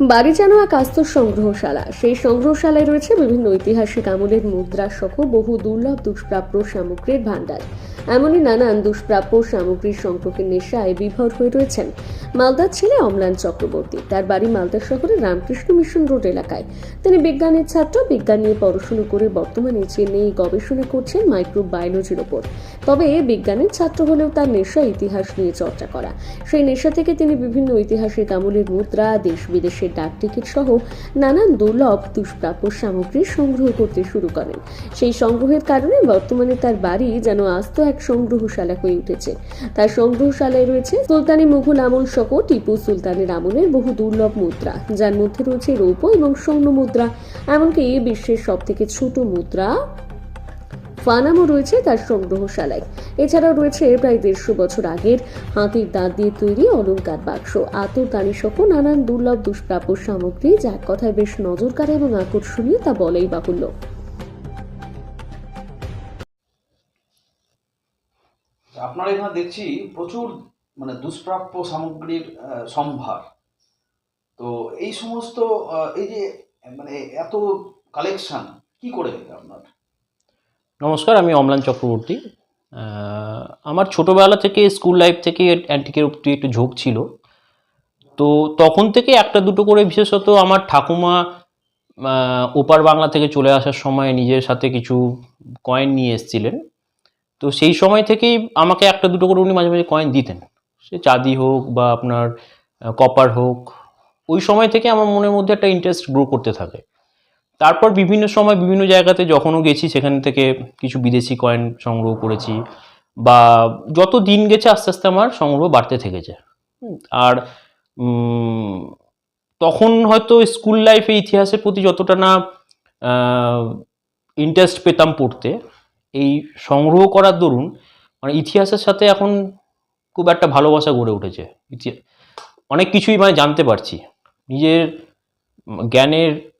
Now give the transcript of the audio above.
বাড়ি যেন এক আস্তর সংগ্রহশালা। সেই সংগ্রহশালায় রয়েছে বিভিন্ন ঐতিহাসিক আমলের মুদ্রা সহ বহু দুর্লভ দুষ্প্রাপ্য সামগ্রীর ভাণ্ডার। এমনই নানান দুষ্প্রাপ্য সামগ্রীর সংগ্রহের নেশায় বিভোর হয়ে রয়েছেন মালদার ছেলে অম্লান চক্রবর্তী। তার বাড়ি মালদা শহরের রামকৃষ্ণ মিশন রোড এলাকায়। তিনি বিজ্ঞানের ছাত্র, বিজ্ঞান নিয়ে পড়াশুনো করে বর্তমানে চেন্নাই গবেষণা করছেন মাইক্রোবায়োলজির ওপর। তবে বিজ্ঞানের ছাত্র হলেও তার নেশা ইতিহাস নিয়ে চর্চা করা। সেই নেশা থেকে তিনি বিভিন্ন ঐতিহাসিক আমলের মুদ্রা দেশ বিদেশের ডাক টিকিট সহ নানান দুর্লভ দুষ্প্রাপ্য সামগ্রী সংগ্রহ করতে শুরু করেন। সেই সংগ্রহের কারণে বর্তমানে তার বাড়ি যেন আস্ত এক সংগ্রহশালা হয়ে উঠেছে। তার সংগ্রহশালায় রয়েছে সুলতানি মুঘল আমল সহ টিপু সুলতানের আমলের বহু দুর্লভ মুদ্রা, যার মধ্যে রয়েছে রৌপ্য এবং স্বর্ণ মুদ্রা। এমনকি বিশ্বের সব থেকে ছোট মুদ্রা ফানামও রয়েছে তার সংগ্রহশালায়। এছাড়াও রয়েছে প্রায় দেড়শো বছর আগের হাতির দাঁত দিয়ে তৈরি অলংকার বাক্স। আতরদানি সহ নানান দুর্লভ দুষ্প্রাপ্য সামগ্রী, যার কথায় বেশ নজর কাড়ে এবং আকর্ষণীয় তা বলেই বাহুল্য। আপনারা এখানে দেখছি প্রচুর মানে দুষ্প্রাপ্য সামগ্রীর সম্ভার। তো এই সমস্ত এই যে মানে এত কালেকশন কি করে আপনার? নমস্কার, আমি অমলান চক্রবর্তী। আমার ছোটোবেলা থেকে, স্কুল লাইফ থেকে অ্যান্টিকের প্রতি একটু ঝোঁক ছিল। তো তখন থেকে একটা দুটো করে, বিশেষত আমার ঠাকুমা ওপার বাংলা থেকে চলে আসার সময় নিজের সাথে কিছু কয়েন নিয়ে এসেছিলেন। তো সেই সময় থেকেই আমাকে একটা দুটো করে উনি মাঝে মাঝে কয়েন দিতেন। সে চাঁদি হোক বা আপনার কপার হোক, ওই সময় থেকে আমার মনের মধ্যে একটা ইন্টারেস্ট গ্রো করতে থাকে। তারপর বিভিন্ন সময় বিভিন্ন জায়গাতে যখনও গেছি, সেখান থেকে কিছু বিদেশি কয়েন সংগ্রহ করেছি বা যত দিন গেছে আস্তে আস্তে আমার সংগ্রহ বাড়তে থেকেছে। আর তখন হয়তো স্কুল লাইফে ইতিহাসের প্রতি যতটা না ইন্টারেস্ট পেতাম পড়তে এই সংগ্রহ করার দরুন মানে ইতিহাসের সাথে এখন খুব একটা ভালোবাসা গড়ে উঠেছে। অনেক কিছুই মানে জানতে পারছি। নিজের জ্ঞানের